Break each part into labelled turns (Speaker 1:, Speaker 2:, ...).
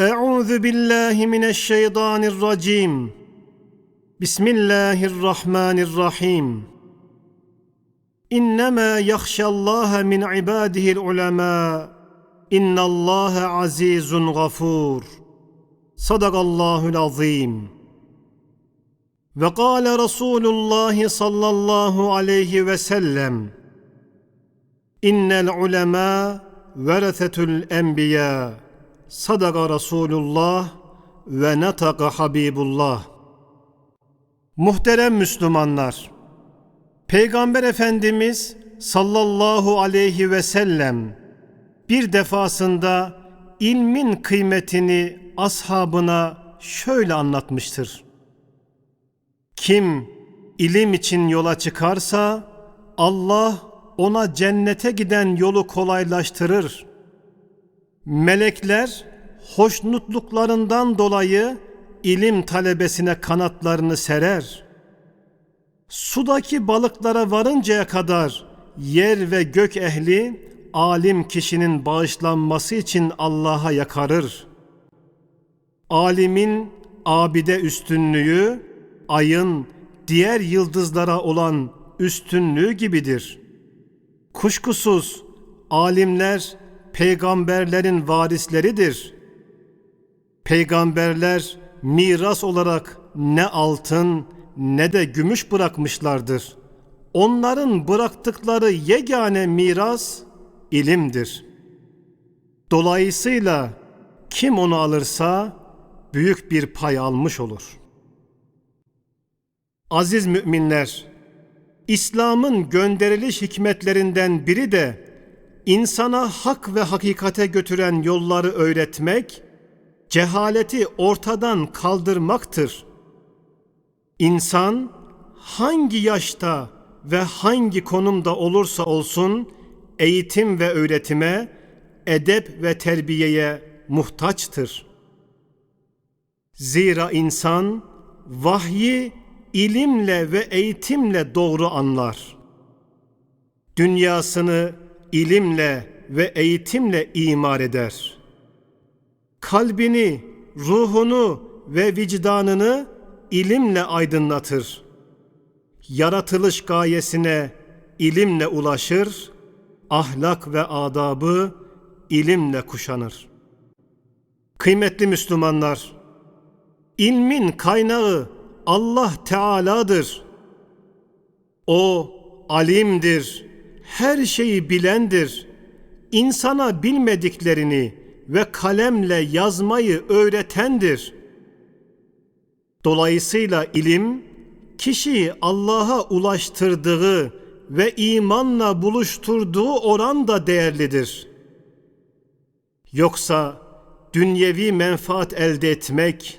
Speaker 1: Euzu billahi mineşşeytanirracim. Bismillahirrahmanirrahim. İnnemâ yahşallâhe min ibâdihil ulemâ. İnnallâhe azîzun gafûr. Sadakallâhul azîm. Ve kâle Resulullah sallallahu aleyhi ve sellem. İnnel ulemâ veresetül enbiyâ sadaka Resulullah ve Netaka Habibullah. Muhterem Müslümanlar, Peygamber Efendimiz sallallahu aleyhi ve sellem bir defasında ilmin kıymetini ashabına şöyle anlatmıştır. Kim ilim için yola çıkarsa Allah ona cennete giden yolu kolaylaştırır. Melekler hoşnutluklarından dolayı ilim talebesine kanatlarını serer. Sudaki balıklara varıncaya kadar yer ve gök ehli alim kişinin bağışlanması için Allah'a yakarır. Alimin abide üstünlüğü ayın diğer yıldızlara olan üstünlüğü gibidir. Kuşkusuz alimler peygamberlerin varisleridir. Peygamberler miras olarak ne altın ne de gümüş bırakmışlardır. Onların bıraktıkları yegane miras ilimdir. Dolayısıyla kim onu alırsa büyük bir pay almış olur. Aziz müminler, İslam'ın gönderiliş hikmetlerinden biri de insana hak ve hakikate götüren yolları öğretmek, cehaleti ortadan kaldırmaktır. İnsan hangi yaşta ve hangi konumda olursa olsun eğitim ve öğretime, edep ve terbiyeye muhtaçtır. Zira insan vahyi ilimle ve eğitimle doğru anlar. Dünyasını ilimle ve eğitimle imar eder. Kalbini, ruhunu ve vicdanını ilimle aydınlatır. Yaratılış gayesine ilimle ulaşır, ahlak ve adabı ilimle kuşanır. Kıymetli Müslümanlar, ilmin kaynağı Allah Teala'dır. O alimdir, her şeyi bilendir. İnsana bilmediklerini ve kalemle yazmayı öğretendir. Dolayısıyla ilim kişiyi Allah'a ulaştırdığı ve imanla buluşturduğu oran da değerlidir. Yoksa dünyevi menfaat elde etmek,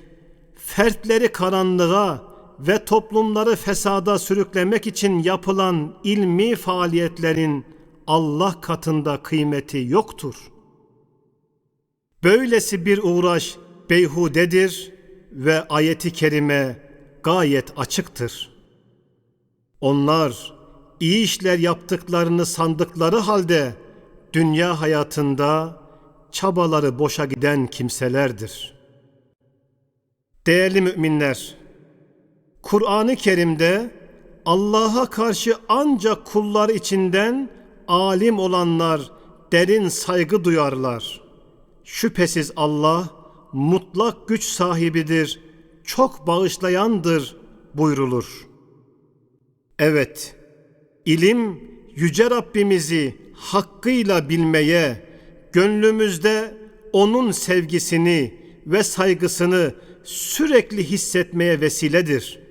Speaker 1: fertleri karanlığa, ve toplumları fesada sürüklemek için yapılan ilmi faaliyetlerin Allah katında kıymeti yoktur. Böylesi bir uğraş beyhudedir ve ayeti kerime gayet açıktır. Onlar iyi işler yaptıklarını sandıkları halde dünya hayatında çabaları boşa giden kimselerdir. Değerli müminler, Kur'an-ı Kerim'de Allah'a karşı ancak kullar içinden alim olanlar derin saygı duyarlar. Şüphesiz Allah mutlak güç sahibidir, çok bağışlayandır buyrulur. Evet, ilim yüce Rabbimizi hakkıyla bilmeye, gönlümüzde onun sevgisini ve saygısını sürekli hissetmeye vesiledir.''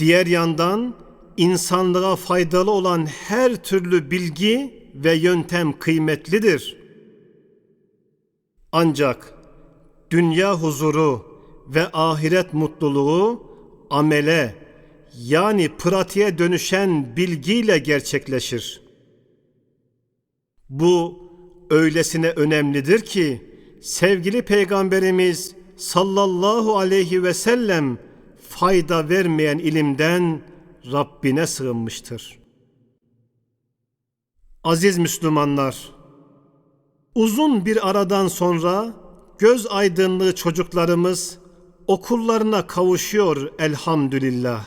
Speaker 1: Diğer yandan insanlığa faydalı olan her türlü bilgi ve yöntem kıymetlidir. Ancak dünya huzuru ve ahiret mutluluğu amele yani pratiğe dönüşen bilgiyle gerçekleşir. Bu öylesine önemlidir ki sevgili peygamberimiz sallallahu aleyhi ve sellem fayda vermeyen ilimden Rabbine sığınmıştır. Aziz Müslümanlar, uzun bir aradan sonra göz aydınlığı çocuklarımız okullarına kavuşuyor elhamdülillah.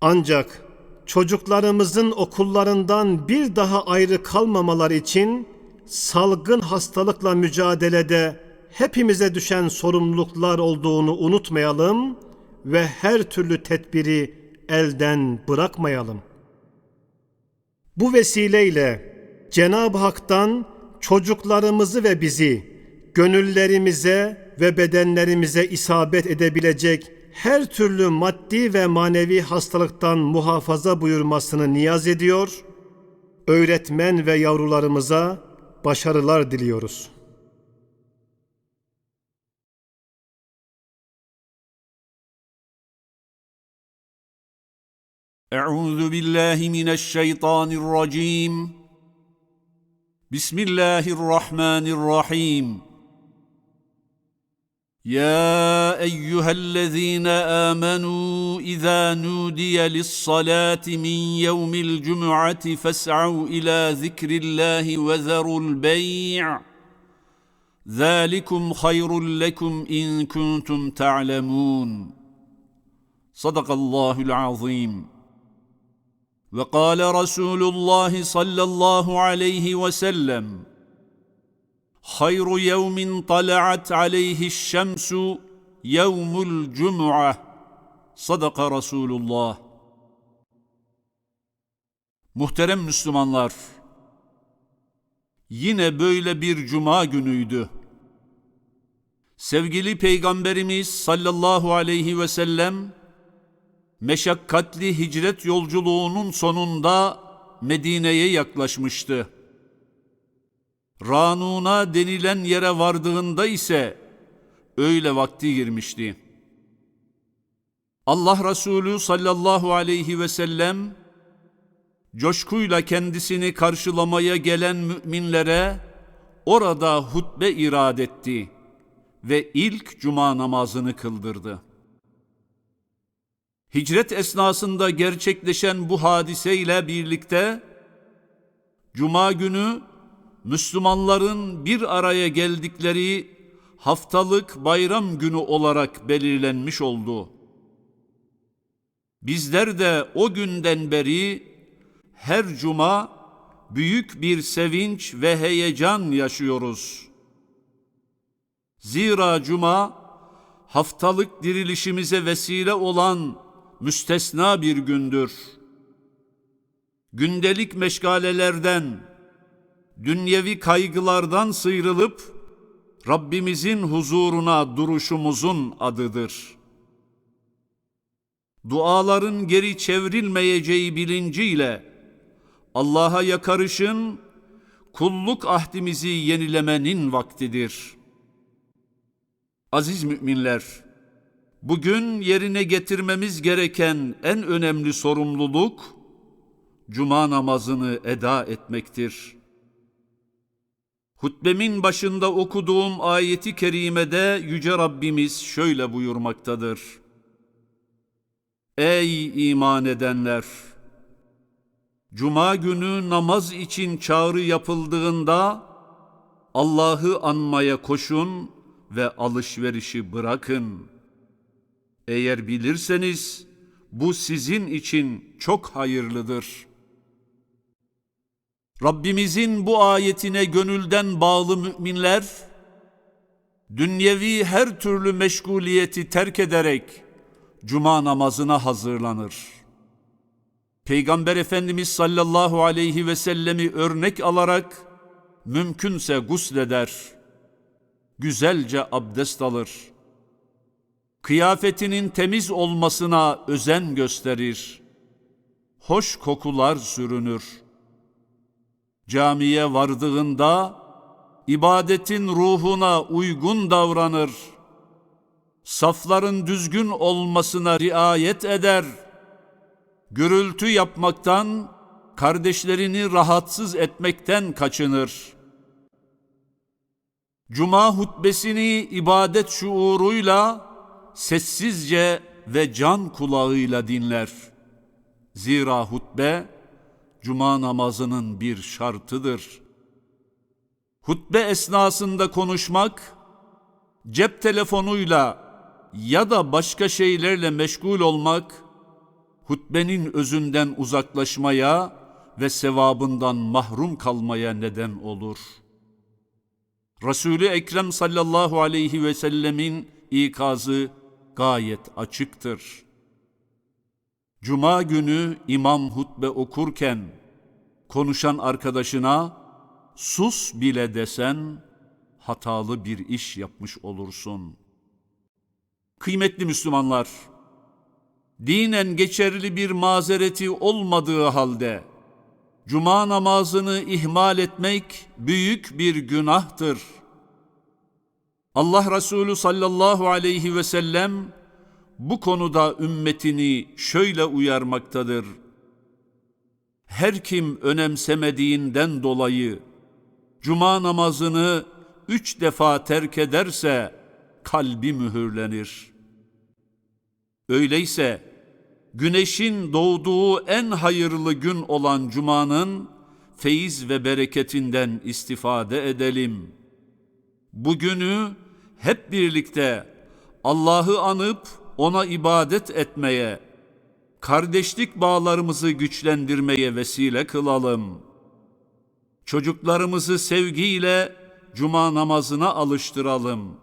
Speaker 1: Ancak çocuklarımızın okullarından bir daha ayrı kalmamalar için salgın hastalıkla mücadelede hepimize düşen sorumluluklar olduğunu unutmayalım ve her türlü tedbiri elden bırakmayalım. Bu vesileyle Cenab-ı Hak'tan çocuklarımızı ve bizi gönüllerimize ve bedenlerimize isabet edebilecek her türlü maddi ve manevi hastalıktan muhafaza buyurmasını niyaz ediyor. Öğretmen ve yavrularımıza başarılar diliyoruz. أعوذ بالله من الشيطان الرجيم بسم الله الرحمن الرحيم يا أيها الذين آمنوا إذا نودي للصلاة من يوم الجمعة فاسعوا إلى ذكر الله وذروا البيع ذلكم خير لكم إن كنتم تعلمون صدق الله العظيم وقال رسول الله صلى الله عليه وسلم خير يوم طلعت عليه الشمس يوم الجمعه Sadaka Resulullah. Muhterem Müslümanlar, yine böyle bir cuma günüydü. Sevgili Peygamberimiz sallallahu aleyhi ve sellem meşakkatli hicret yolculuğunun sonunda Medine'ye yaklaşmıştı. Ranuna denilen yere vardığında ise öyle vakti girmişti. Allah Resulü sallallahu aleyhi ve sellem coşkuyla kendisini karşılamaya gelen müminlere orada hutbe irad etti ve ilk cuma namazını kıldırdı.'' Hicret esnasında gerçekleşen bu hadise ile birlikte Cuma günü Müslümanların bir araya geldikleri haftalık bayram günü olarak belirlenmiş oldu. Bizler de o günden beri her cuma büyük bir sevinç ve heyecan yaşıyoruz. Zira cuma haftalık dirilişimize vesile olan müstesna bir gündür. Gündelik meşgalelerden, dünyevi kaygılardan sıyrılıp Rabbimizin huzuruna duruşumuzun adıdır. Duaların geri çevrilmeyeceği bilinciyle Allah'a yakarışın, kulluk ahdimizi yenilemenin vaktidir. Aziz müminler, Bugün yerine getirmemiz gereken en önemli sorumluluk cuma namazını eda etmektir. Hutbemin başında okuduğum ayeti kerimede yüce Rabbimiz şöyle buyurmaktadır. Ey iman edenler! Cuma günü namaz için çağrı yapıldığında Allah'ı anmaya koşun ve alışverişi bırakın.'' Eğer bilirseniz bu sizin için çok hayırlıdır. Rabbimizin bu ayetine gönülden bağlı müminler, dünyevi her türlü meşguliyeti terk ederek cuma namazına hazırlanır. Peygamber Efendimiz sallallahu aleyhi ve sellemi örnek alarak mümkünse gusleder, güzelce abdest alır.'' kıyafetinin temiz olmasına özen gösterir. Hoş kokular sürünür. Camiye vardığında ibadetin ruhuna uygun davranır. Safların düzgün olmasına riayet eder. Gürültü yapmaktan, kardeşlerini rahatsız etmekten kaçınır. Cuma hutbesini ibadet şuuruyla sessizce ve can kulağıyla dinler. Zira hutbe cuma namazının bir şartıdır. Hutbe esnasında konuşmak cep telefonuyla ya da başka şeylerle meşgul olmak hutbenin özünden uzaklaşmaya ve sevabından mahrum kalmaya neden olur. Resulü Ekrem sallallahu aleyhi ve sellemin ikazı gayet açıktır. Cuma günü imam hutbe okurken konuşan arkadaşına sus bile desen hatalı bir iş yapmış olursun. Kıymetli Müslümanlar, dinen geçerli bir mazereti olmadığı halde cuma namazını ihmal etmek büyük bir günahtır.'' Allah Resulü sallallahu aleyhi ve sellem bu konuda ümmetini şöyle uyarmaktadır. Her kim önemsemediğinden dolayı cuma namazını üç defa terk ederse kalbi mühürlenir. Öyleyse güneşin doğduğu en hayırlı gün olan cumanın feyiz ve bereketinden istifade edelim.'' Bugünü hep birlikte Allah'ı anıp ona ibadet etmeye, kardeşlik bağlarımızı güçlendirmeye vesile kılalım. Çocuklarımızı sevgiyle cuma namazına alıştıralım.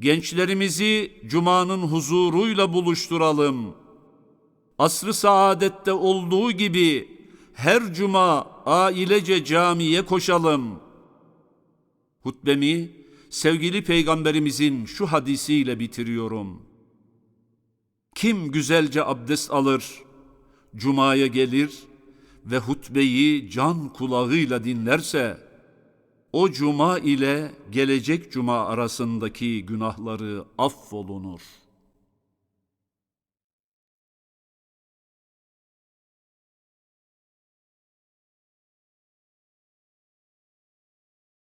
Speaker 1: Gençlerimizi cumanın huzuruyla buluşturalım. Asrı saadette olduğu gibi her cuma ailece camiye koşalım.'' Hutbemi sevgili peygamberimizin şu hadisiyle bitiriyorum. Kim güzelce abdest alır, cumaya gelir ve hutbeyi can kulağıyla dinlerse, o cuma ile gelecek cuma arasındaki günahları affolunur.''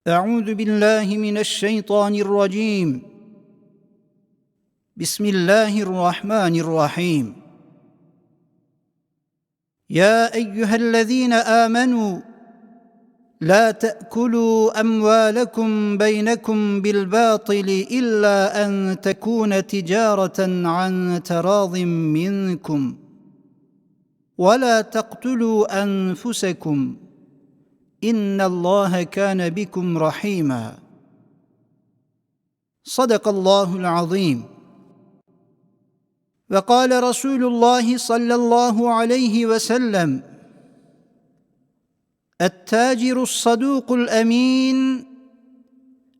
Speaker 1: أعوذ بالله من الشيطان الرجيم بسم الله الرحمن الرحيم يا أيها الذين آمنوا لا تأكلوا أموالكم بينكم بالباطل إلا أن تكون تجارة عن تراض منكم ولا تقتلوا أنفسكم ان الله كان بكم رحيما صدق الله العظيم وقال رسول الله صلى الله عليه وسلم التاجر الصدوق الامين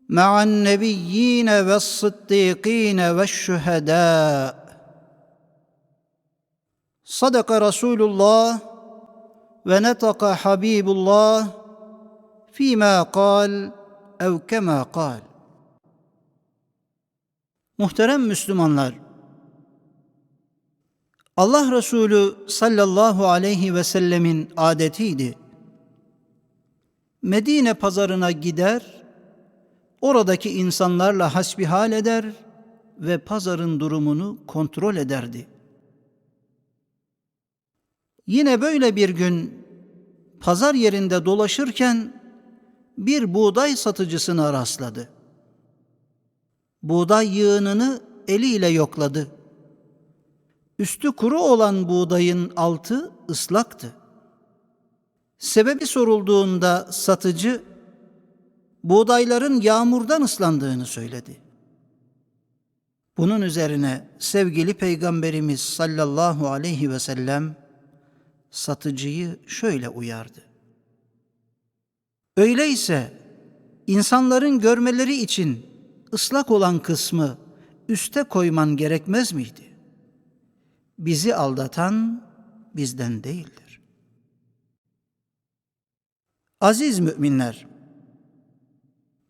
Speaker 1: مع النبيين والصديقين والشهداء صدق رسول الله ونطق حبيب الله فيما قال ev kema kal. Muhterem Müslümanlar, Allah Resulü sallallahu aleyhi ve sellemin adetiydi. Medine pazarına gider, oradaki insanlarla hasbihal eder ve pazarın durumunu kontrol ederdi. Yine böyle bir gün pazar yerinde dolaşırken bir buğday satıcısına rastladı. Buğday yığınını eliyle yokladı. Üstü kuru olan buğdayın altı ıslaktı. Sebebi sorulduğunda satıcı buğdayların yağmurdan ıslandığını söyledi. Bunun üzerine sevgili Peygamberimiz sallallahu aleyhi ve sellem satıcıyı şöyle uyardı. Öyleyse insanların görmeleri için ıslak olan kısmı üste koyman gerekmez miydi? Bizi aldatan bizden değildir. Aziz müminler,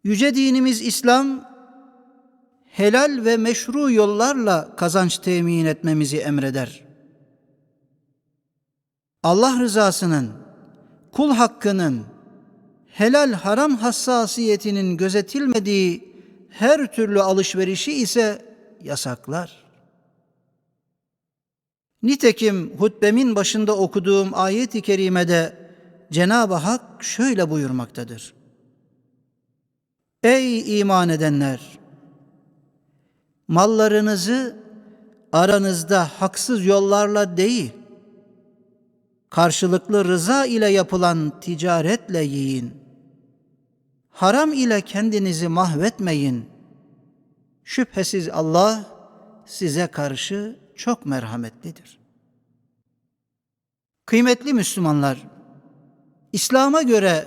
Speaker 1: yüce dinimiz İslam helal ve meşru yollarla kazanç temin etmemizi emreder. Allah rızasının, kul hakkının helal haram hassasiyetinin gözetilmediği her türlü alışverişi ise yasaklar. Nitekim hutbemin başında okuduğum ayet-i kerimede Cenab-ı Hak şöyle buyurmaktadır. Ey iman edenler! Mallarınızı aranızda haksız yollarla değil, karşılıklı rıza ile yapılan ticaretle yiyin.'' haram ile kendinizi mahvetmeyin. Şüphesiz Allah size karşı çok merhametlidir. Kıymetli Müslümanlar, İslam'a göre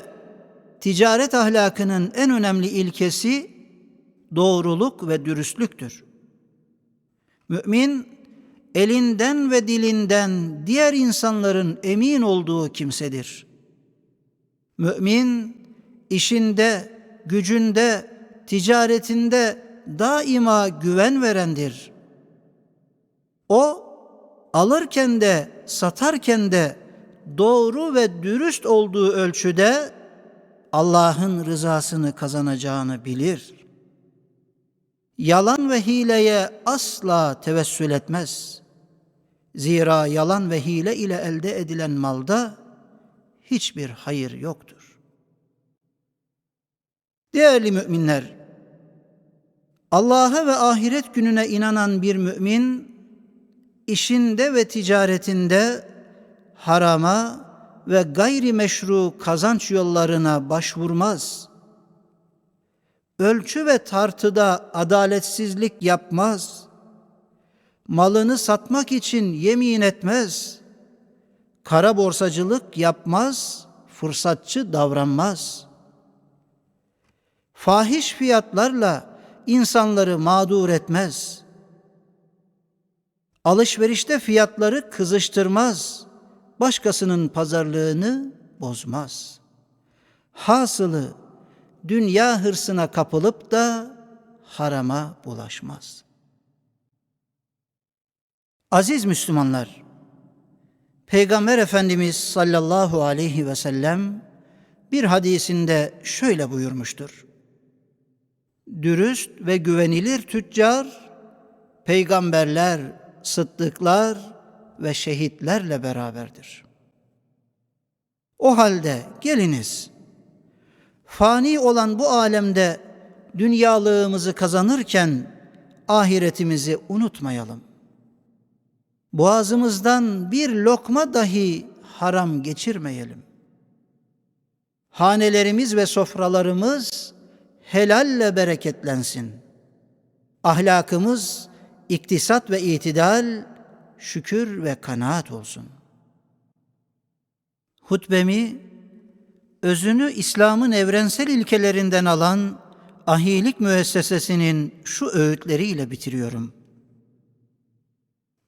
Speaker 1: ticaret ahlakının en önemli ilkesi doğruluk ve dürüstlüktür. Mümin elinden ve dilinden diğer insanların emin olduğu kimsedir. Mümin işinde, gücünde, ticaretinde daima güven verendir. O alırken de satarken de doğru ve dürüst olduğu ölçüde Allah'ın rızasını kazanacağını bilir. Yalan ve hileye asla tevessül etmez. Zira yalan ve hile ile elde edilen malda hiçbir hayır yoktur. Değerli müminler, Allah'a ve ahiret gününe inanan bir mümin işinde ve ticaretinde harama ve gayri meşru kazanç yollarına başvurmaz. Ölçü ve tartıda adaletsizlik yapmaz. Malını satmak için yemin etmez. Kara borsacılık yapmaz, fırsatçı davranmaz.'' fahiş fiyatlarla insanları mağdur etmez. Alışverişte fiyatları kızıştırmaz. Başkasının pazarlığını bozmaz. Hasılı dünya hırsına kapılıp da harama bulaşmaz. Aziz Müslümanlar, Peygamber Efendimiz sallallahu aleyhi ve sellem bir hadisinde şöyle buyurmuştur dürüst ve güvenilir tüccar, peygamberler, sıddıklar ve şehitlerle beraberdir. O halde geliniz, fani olan bu alemde dünyalığımızı kazanırken ahiretimizi unutmayalım. Boğazımızdan bir lokma dahi haram geçirmeyelim. Hanelerimiz ve sofralarımız helalle bereketlensin. Ahlakımız iktisat ve itidal, şükür ve kanaat olsun. Hutbemi özünü İslam'ın evrensel ilkelerinden alan ahilik müessesesinin şu öğütleriyle bitiriyorum.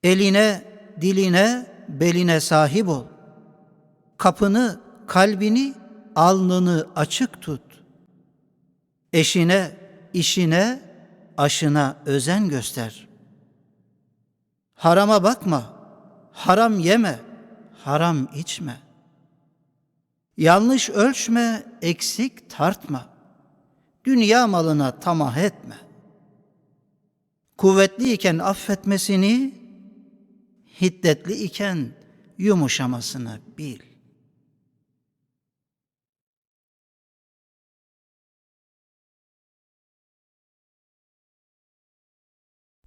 Speaker 1: Eline, diline, beline sahip ol. Kapını, kalbini, alnını açık tut. Eşine, işine, aşına özen göster. Harama bakma, haram yeme, haram içme. Yanlış ölçme, eksik tartma. Dünya malına tamah etme. Kuvvetliyken affetmesini, hiddetli iken yumuşamasını bil.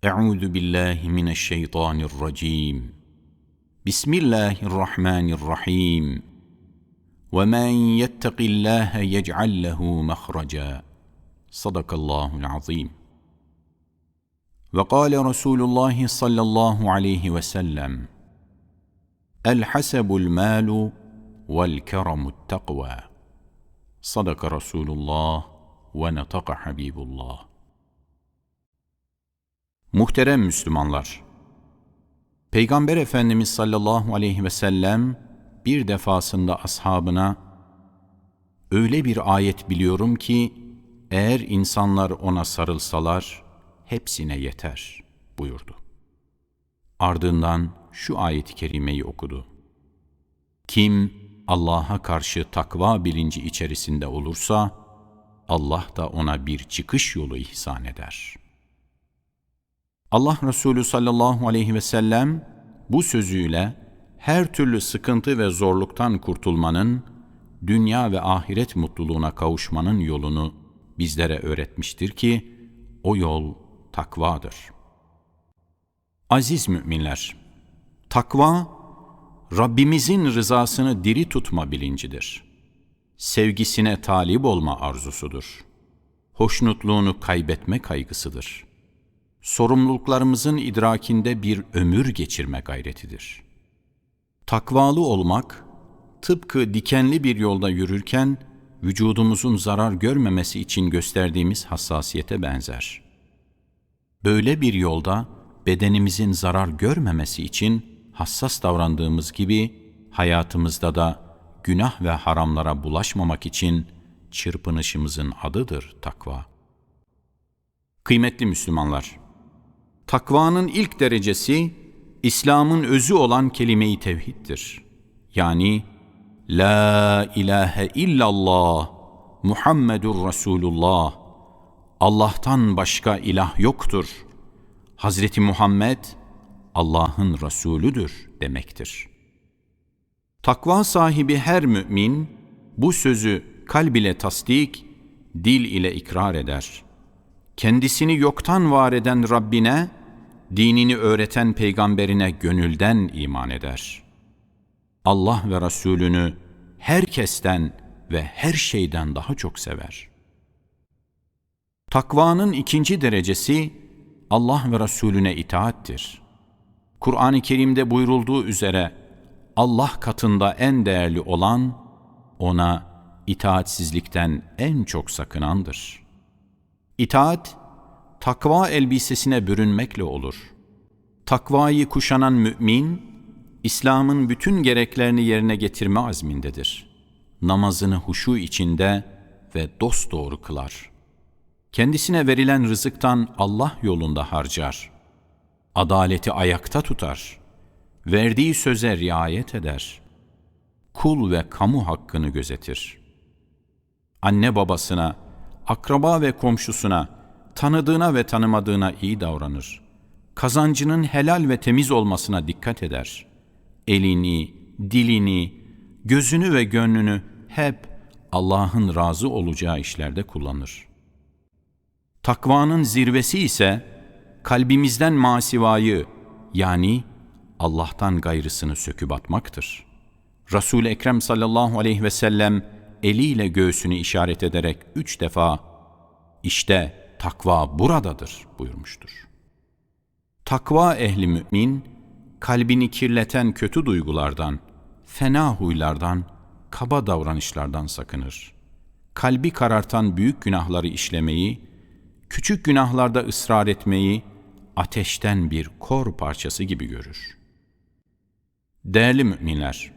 Speaker 1: أعوذ بالله من الشيطان الرجيم بسم الله الرحمن الرحيم ومن يتق الله يجعل له مخرجا صدق الله العظيم وقال رسول الله صلى الله عليه وسلم الحسب المال والكرم التقوى صدق رسول الله ونطق حبيب الله Muhterem Müslümanlar! Peygamber Efendimiz sallallahu aleyhi ve sellem bir defasında ashabına öyle bir ayet biliyorum ki eğer insanlar ona sarılsalar hepsine yeter buyurdu. Ardından şu ayet-i kerimeyi okudu. Kim Allah'a karşı takva bilinci içerisinde olursa Allah da ona bir çıkış yolu ihsan eder.'' Allah Resulü sallallahu aleyhi ve sellem bu sözüyle her türlü sıkıntı ve zorluktan kurtulmanın, dünya ve ahiret mutluluğuna kavuşmanın yolunu bizlere öğretmiştir ki o yol takvadır. Aziz müminler, takva Rabbimizin rızasını diri tutma bilincidir. Sevgisine talip olma arzusudur. Hoşnutluğunu kaybetme kaygısıdır.'' sorumluluklarımızın idrakinde bir ömür geçirme gayretidir. Takvalı olmak, tıpkı dikenli bir yolda yürürken vücudumuzun zarar görmemesi için gösterdiğimiz hassasiyete benzer. Böyle bir yolda bedenimizin zarar görmemesi için hassas davrandığımız gibi hayatımızda da günah ve haramlara bulaşmamak için çırpınışımızın adıdır takva. Kıymetli Müslümanlar, Takvanın ilk derecesi İslam'ın özü olan kelime-i tevhiddir. Yani La ilahe illallah Muhammedur Resulullah Allah'tan başka ilah yoktur. Hazreti Muhammed Allah'ın Resulüdür demektir. Takva sahibi her mümin bu sözü kalb ile tasdik, dil ile ikrar eder kendisini yoktan var eden Rabbine, dinini öğreten peygamberine gönülden iman eder. Allah ve Resulünü herkesten ve her şeyden daha çok sever. Takvanın ikinci derecesi Allah ve Resulüne itaattir. Kur'an-ı Kerim'de buyurulduğu üzere Allah katında en değerli olan ona itaatsizlikten en çok sakınandır.'' İtaat, takva elbisesine bürünmekle olur. Takvayı kuşanan mümin, İslam'ın bütün gereklerini yerine getirme azmindedir. Namazını huşu içinde ve dosdoğru kılar. Kendisine verilen rızıktan Allah yolunda harcar. Adaleti ayakta tutar. Verdiği söze riayet eder. Kul ve kamu hakkını gözetir. Anne babasına, akraba ve komşusuna, tanıdığına ve tanımadığına iyi davranır. Kazancının helal ve temiz olmasına dikkat eder. Elini, dilini, gözünü ve gönlünü hep Allah'ın razı olacağı işlerde kullanır. Takvanın zirvesi ise kalbimizden masivayı yani Allah'tan gayrısını söküp atmaktır. Resul Ekrem sallallahu aleyhi ve sellem eliyle göğsünü işaret ederek üç defa işte takva buradadır buyurmuştur. Takva ehli mümin, kalbini kirleten kötü duygulardan, fena huylardan, kaba davranışlardan sakınır. Kalbi karartan büyük günahları işlemeyi, küçük günahlarda ısrar etmeyi ateşten bir kor parçası gibi görür. Değerli müminler,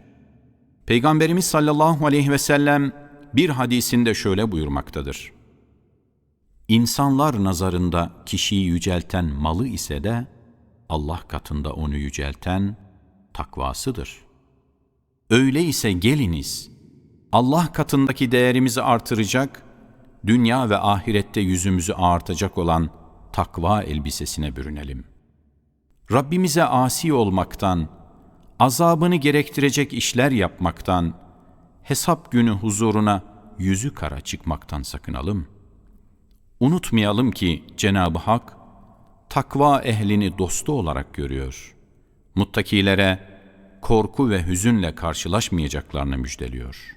Speaker 1: Peygamberimiz sallallahu aleyhi ve sellem bir hadisinde şöyle buyurmaktadır. İnsanlar nazarında kişiyi yücelten malı ise de Allah katında onu yücelten takvasıdır. Öyle ise geliniz Allah katındaki değerimizi artıracak, dünya ve ahirette yüzümüzü ağartacak olan takva elbisesine bürünelim. Rabbimize asi olmaktan, azabını gerektirecek işler yapmaktan, hesap günü huzuruna yüzü kara çıkmaktan sakınalım. Unutmayalım ki Cenab-ı Hak, takva ehlini dostu olarak görüyor. Muttakilere korku ve hüzünle karşılaşmayacaklarını müjdeliyor.''